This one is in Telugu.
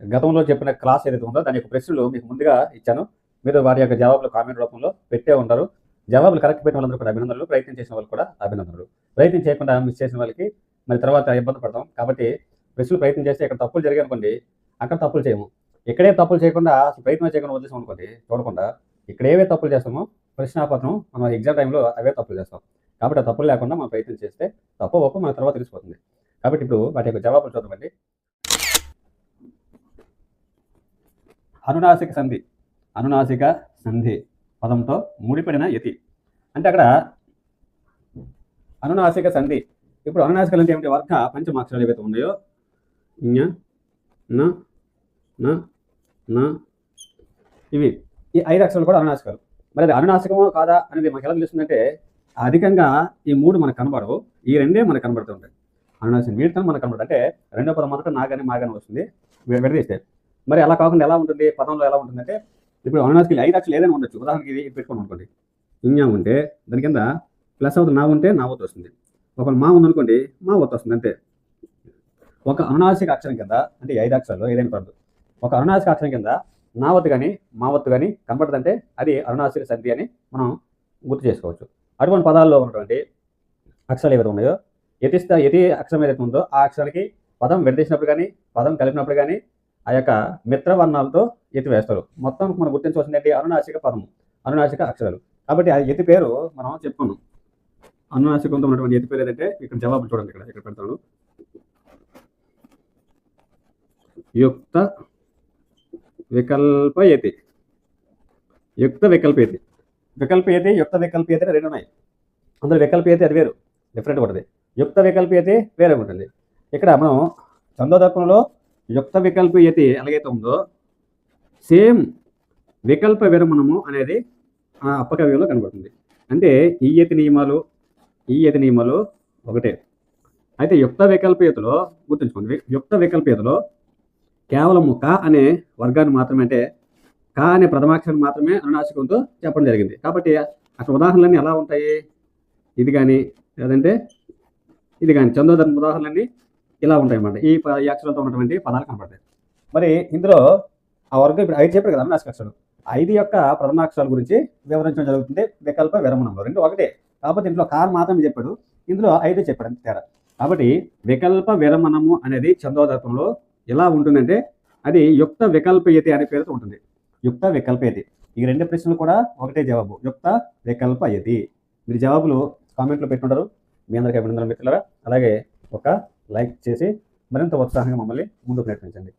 గతంలో చెప్పిన క్లాస్ ఏదైతే ఉందో దాని యొక్క ప్రశ్నలు మీకు ముందుగా ఇచ్చాను. మీరు వారి యొక్క జవాబులు కామెంట్ రూపంలో పెట్టే ఉంటారు. జవాబులు కరెక్ట్ పెట్టిన వాళ్ళందరూ కూడా అభినందనలు. ప్రయత్నం చేసిన వాళ్ళు కూడా అభినందనలు. ప్రయత్నం చేయకుండా మిస్ చేసిన వాళ్ళకి మరి తర్వాత ఇబ్బంది పడతాం. కాబట్టి ప్రశ్నలు ప్రయత్నం చేస్తే ఇక్కడ తప్పులు జరిగాయి అనుకోండి అక్కడ తప్పులు చేయము. ఇక్కడే తప్పులు చేయకుండా ప్రయత్నం చేయకుండా వదిలేసాం అనుకోండి చూడకుండా ఇక్కడ ఏవే తప్పులు చేస్తామో ప్రశ్నాపత్రం మనం ఎగ్జామ్ టైంలో అవే తప్పులు చేస్తాం. కాబట్టి ఆ తప్పులు లేకుండా మనం ప్రయత్నం చేస్తే తప్పు ఒప్పు మన తర్వాత తెలిసిపోతుంది. కాబట్టి ఇప్పుడు వాటి యొక్క జవాబులు చూద్దామండి. అనునాసిక సంధి. అనునాసిక సంధి పదంతో ముడిపడిన యతి. అంటే అక్కడ అనునాసిక సంధి. ఇప్పుడు అనునాసికలు అంటే ఏమిటి? వర్గ పంచమాక్షరాలు ఏవైతే ఉన్నాయో ఞ న న న ఇవి. ఈ ఐదు అక్షరాలు కూడా అనునాసికాలు. మరి అది అనునాసికమో కాదా అనేది మనకు ఎలా తెలుస్తుందంటే అధికంగా ఈ మూడు మనకు కనబడవు ఈ రెండే మనకు కనబడుతుంటాయి అనునాసికం వీటితో మనకు కనబడదు అంటే రెండో పదం మొదట నాగానే మాగానే వస్తుంది. విడదీస్తే మరి అలా కాకుండా ఎలా ఉంటుంది? పదంలో ఎలా ఉంటుందంటే ఇప్పుడు అనునాసికలు ఐదు అక్షరాలు ఏదైనా ఉండొచ్చు. ఉదాహరణకి ఇది పెట్టుకోండి అనుకోండి. ఇంజా ఉంటే దాని కింద ప్లస్ అవుతుంది నా ఉంటే నా ఒత్తు వస్తుంది. ఒకవేళ మా ఉందనుకోండి మా ఒత్తు వస్తుంది అంతే. ఒక అనునాసిక అక్షరం కింద అంటే ఐదు అక్షరాలు ఏదైనా పడదు ఒక అనునాసిక అక్షరం కింద నా వత్తు కానీ మా వత్తు కానీ కనబడదంటే అది అరుణాసిక సంధి అని మనం గుర్తు చేసుకోవచ్చు. అటువంటి పదాల్లో ఉన్నటువంటి అక్షరాలు ఏవైతే ఉన్నాయో యతిస్థ యతి అక్షరం ఏదైతే ఉందో ఆ అక్షరానికి పదం విడదీసినప్పుడు కానీ పదం కలిపినప్పుడు కానీ ఆ యొక్క మిత్రవర్ణాలతో ఎత్తి వేస్తారు మొత్తం మనం గుర్తించవలసింది ఏంటి? అనునాసిక పదము. అనునాసిక అక్షరాలు. కాబట్టి ఆ ఎతి పేరు మనం చెప్పుకున్నాం. అనునాసికంతో ఉన్నటువంటి యతి పేరు ఏదంటే ఇక్కడ జవాబు చూడండి ఇక్కడ ఇక్కడ పెడతాను. యుక్త వికల్పయతి యుక్త వికల్పయతి వికల్పయతి యుక్త వికల్పయతి అని రెండు ఉన్నాయి. అందులో వికల్పయతి అది వేరు. డిఫరెంట్ ఉంటుంది. యుక్త వికల్ప వికల్పయతి వేరే ఉంటుంది. ఇక్కడ మనం చందోదర్పణలో యుక్త వికల్పయతి ఎలాగైతే ఉందో సేమ్ వికల్ప విరమణము అనేది ఆ అప్పకవ్యంలో కనబడుతుంది. అంటే ఈ యతి నియమాలు ఈ యతి నియమాలు ఒకటే. అయితే యుక్త వికల్పయతలో గుర్తుంచుకోండి. యుక్త వికల్పయతలో కేవలము క అనే వర్గాన్ని మాత్రమే అంటే క అనే ప్రథమాక్షరం మాత్రమే అనునాశకంతో చెప్పడం జరిగింది. కాబట్టి అక్కడ ఉదాహరణలన్నీ ఎలా ఉంటాయి? ఇది కానీ లేదంటే ఇది కానీ చందోదర్మ ఉదాహరణలన్నీ ఇలా ఉంటాయి అన్నమాట ఈ ప- ఈ అక్షరాలతో ఉన్నటువంటి పదాలు కనపడతాయి. మరి ఇందులో ఆ వర్గం ఇప్పుడు ఐదు చెప్పారు కదా అనునాసిక అక్షరాలు. ఐదు యొక్క ప్రథమాక్షరాల గురించి వివరించడం జరుగుతుంది. వికల్ప విరమణంలో రెండు ఒకటే. కాబట్టి ఇంట్లో కార్ మాత్రమే చెప్పాడు. ఇందులో ఐదు చెప్పాడు అంతే తేడా. కాబట్టి వికల్ప విరమణము అనేది చందోదత్వంలో ఎలా ఉంటుందంటే అది యుక్త వికల్పయతి అనే పేరుతో ఉంటుంది. యుక్త వికల్పయతి. ఈ రెండు ప్రశ్నలు కూడా ఒకటే జవాబు. యుక్త వికల్పయతి. మీరు జవాబులు కామెంట్లో పెట్టుకుంటారు. మీ అందరికీ అభినందనలు మిత్రులారా. అలాగే ఒక లైక్ చేసి మరింత ఉత్సాహంగా మమ్మల్ని ముందుకు నడిపించండి.